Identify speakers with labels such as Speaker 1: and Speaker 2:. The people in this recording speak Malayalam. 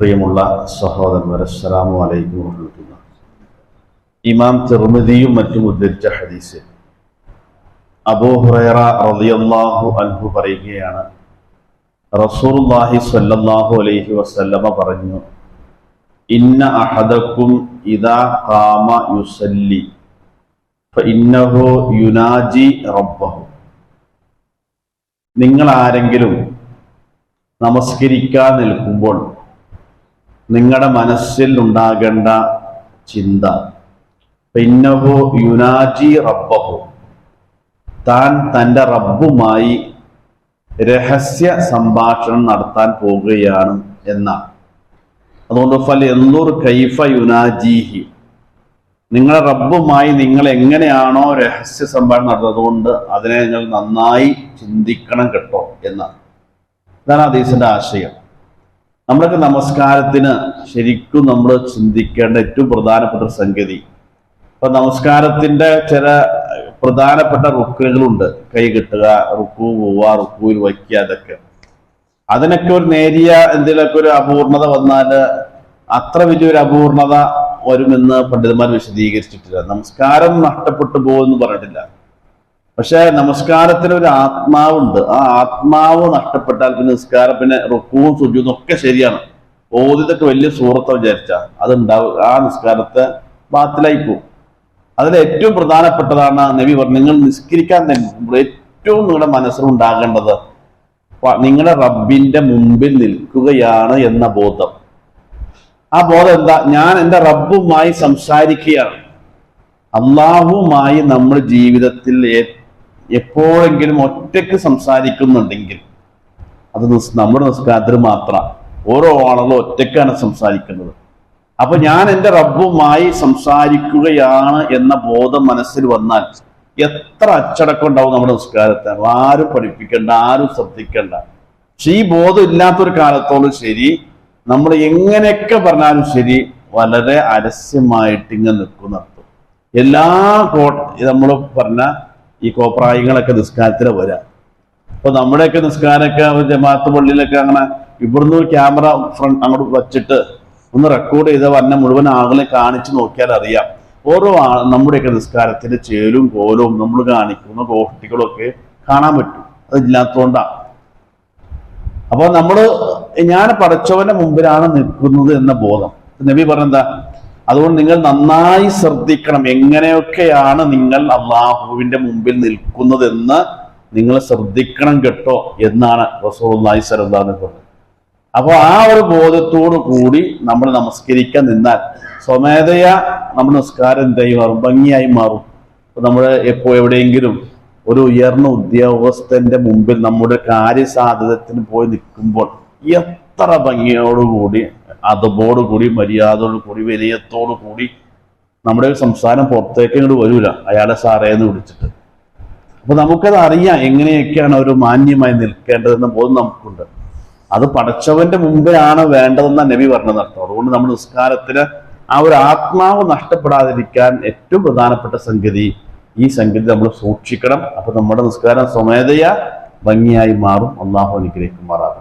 Speaker 1: പ്രിയമുള്ള സഹോദരന്മാർ അസ്സലാമു അലൈക്കും വറഹ്മത്തുള്ളാഹി ഇമാം തിർമിദിയും മറ്റും ഉദ്ധരിച്ച ഹദീസ്. അബൂ ഹുറൈറ റളിയല്ലാഹു അൻഹു പറയുകയാണ് റസൂലുള്ളാഹി സ്വല്ലല്ലാഹു അലൈഹി വസല്ലമ പറഞ്ഞു ഇന്ന അഹദക്കും ഇദാ ഖാമ യുസല്ലി ഫഇന്നഹു യുനാജി റബ്ബഹു. നിങ്ങൾ ആരെങ്കിലും നമസ്കരിക്കാൻ നിൽക്കുമ്പോൾ നിങ്ങളുടെ മനസ്സിൽ ഉണ്ടാകേണ്ട ചിന്ത. പിന്നഹു യുനാജി റബ്ബഹു. താൻ തന്റെ റബ്ബുമായി രഹസ്യ സംഭാഷണം നടത്താൻ പോകുകയാണ് എന്ന. അതുകൊണ്ട് ഫൽ എന്നൂർ കൈഫ യുനാജിഹി. നിങ്ങളുടെ റബ്ബുമായി നിങ്ങൾ എങ്ങനെയാണോ രഹസ്യ സംഭാഷണം അതുകൊണ്ട് അതിനെ നിങ്ങൾ നന്നായി ചിന്തിക്കണം കേട്ടോ എന്നാണ് ഇതാണ് ഹദീസിന്റെ ആശയം. നമ്മളൊക്കെ നമസ്കാരത്തിന് ശരിക്കും നമ്മൾ ചിന്തിക്കേണ്ട ഏറ്റവും പ്രധാനപ്പെട്ട സംഗതി. ഇപ്പൊ നമസ്കാരത്തിന്റെ ചില പ്രധാനപ്പെട്ട റുക്കുകളുണ്ട്. കൈ കിട്ടുക റുക്കു പോവുക റുക്കുവിൽ വയ്ക്കുക അതൊക്കെ. അതിനൊക്കെ ഒരു നേരിയ എന്തെങ്കിലുമൊക്കെ ഒരു അപൂർണത വന്നാൽ അത്ര വലിയൊരു അപൂർണത വരുമെന്ന് പണ്ഡിതന്മാർ വിശദീകരിച്ചിട്ടില്ല. നമസ്കാരം നഷ്ടപ്പെട്ടു പോകുമെന്ന് പറഞ്ഞിട്ടില്ല. പക്ഷെ നമസ്കാരത്തിന് ഒരു ആത്മാവുണ്ട്. ആ ആത്മാവ് നഷ്ടപ്പെട്ടാൽ പിന്നെ നിസ്കാരം പിന്നെ റുക്കുവും സുജൂതും ഒക്കെ ശരിയാണ്. ഓതിതൊക്കെ വലിയ സുഹൃത്തം വിചാരിച്ച. അതുണ്ടാവും. ആ നിസ്കാരത്തെ ബാത്തിലായി പോകും അതിൽ ഏറ്റവും പ്രധാനപ്പെട്ടതാണ് നബി പറഞ്ഞു നിങ്ങൾ നിസ്കരിക്കാൻ തന്നെ ഏറ്റവും നിങ്ങളുടെ മനസ്സിലുണ്ടാകേണ്ടത് നിങ്ങളുടെ റബ്ബിന്റെ മുമ്പിൽ നിൽക്കുകയാണ് എന്ന ബോധം. ആ ബോധം എന്താ? ഞാൻ എന്റെ റബ്ബുമായി സംസാരിക്കുകയാണ്. അള്ളാഹുമായി നമ്മുടെ ജീവിതത്തിൽ എ- എപ്പോഴെങ്കിലും ഒറ്റയ്ക്ക് സംസാരിക്കുന്നുണ്ടെങ്കിൽ അത് നമ്മുടെ നിസ്കാരത്തിൽ മാത്രം. ഓരോ ആളുകളും ഒറ്റയ്ക്കാണ് സംസാരിക്കുന്നത്. അപ്പൊ ഞാൻ എന്റെ റബ്ബുമായി സംസാരിക്കുകയാണ് എന്ന ബോധം മനസ്സിൽ വന്നാൽ എത്ര അച്ചടക്കം ഉണ്ടാവും നമ്മുടെ നിസ്കാരത്തെ ആരും പഠിപ്പിക്കേണ്ട ആരും ശ്രദ്ധിക്കേണ്ട. പക്ഷെ ഈ ബോധം ഇല്ലാത്തൊരു കാലത്തോളം ശരി നമ്മൾ എങ്ങനെയൊക്കെ പറഞ്ഞാലും ശരി വളരെ അരസ്യമായിട്ട് ഇങ്ങനെ നിൽക്കും എല്ലാ കോട്ട നമ്മൾ പറഞ്ഞ ഈ കോപ്രായങ്ങളൊക്കെ നിസ്കാരത്തിന് വരാം. അപ്പൊ നമ്മുടെയൊക്കെ നിസ്കാരമൊക്കെ ജമാഅത്ത് പള്ളിയിലൊക്കെ അങ്ങനെ ഇവിടുന്ന് ക്യാമറ ഫ്രണ്ട് അങ്ങോട്ട് വച്ചിട്ട് ഒന്ന് റെക്കോർഡ് ചെയ്ത വന്ന മുഴുവൻ ആളുകളെ കാണിച്ചു നോക്കിയാൽ അറിയാം. ഓരോ ആ നമ്മുടെയൊക്കെ നിസ്കാരത്തിന്റെ ചേലും കോലവും നമ്മൾ കാണിക്കുന്ന ഗോഷ്ടികളും ഒക്കെ കാണാൻ പറ്റും. അതില്ലാത്തതുകൊണ്ടാണ് അപ്പോൾ നമ്മൾ ഞാൻ പടച്ചവന്റെ മുമ്പിലാണ് നിൽക്കുന്നത് എന്ന ബോധം. നബി പറഞ്ഞെന്താ? അതുകൊണ്ട് നിങ്ങൾ നന്നായി ശ്രദ്ധിക്കണം. എങ്ങനെയൊക്കെയാണ് നിങ്ങൾ അള്ളാഹുവിന്റെ മുമ്പിൽ നിൽക്കുന്നതെന്ന് നിങ്ങൾ ശ്രദ്ധിക്കണം കേട്ടോ എന്നാണ് റസൂള്ളി സരദാന്ന് പറഞ്ഞത്. അപ്പോൾ ആ ഒരു ബോധത്തോടു കൂടി നമ്മൾ നമസ്കരിക്കാൻ നിന്നാൽ സ്വമേധയാ നമ്മുടെ നിസ്കാരം എന്തായി മാറും? ഭംഗിയായി മാറും. നമ്മൾ എപ്പോ എവിടെയെങ്കിലും ഒരു ഉയർന്ന ഉദ്യോഗസ്ഥന്റെ മുമ്പിൽ നമ്മുടെ കാര്യസാധ്യതത്തിന് പോയി നിൽക്കുമ്പോൾ എത്ര ഭംഗിയോടുകൂടി അതബോടുകൂടി മര്യാദയോടുകൂടി വിനയത്തോടു കൂടി നമ്മുടെ സംസ്ഥാനം പുറത്തേക്ക് ഇങ്ങോട്ട് വരൂല. അയാളെ സാറേ എന്ന് വിളിച്ചിട്ട്. അപ്പൊ നമുക്കത് അറിയാം എങ്ങനെയൊക്കെയാണ് ഒരു മാന്യമായി നിൽക്കേണ്ടതെന്ന് ബോധം നമുക്കുണ്ട്. അത് പടച്ചവന്റെ മുമ്പിലാണ് വേണ്ടതെന്ന നബി പറഞ്ഞത് അർത്ഥം. അതുകൊണ്ട് നമ്മുടെ നിസ്കാരത്തിന് ആ ഒരു ആത്മാവ് നഷ്ടപ്പെടാതിരിക്കാൻ ഏറ്റവും പ്രധാനപ്പെട്ട സംഗതി ഈ സംഗതി നമ്മൾ സൂക്ഷിക്കണം. അപ്പൊ നമ്മുടെ നിസ്കാരം സ്വമേധയാ ഭംഗിയായി മാറും. അള്ളാഹു അനുഗ്രഹിക്കുമാറാകും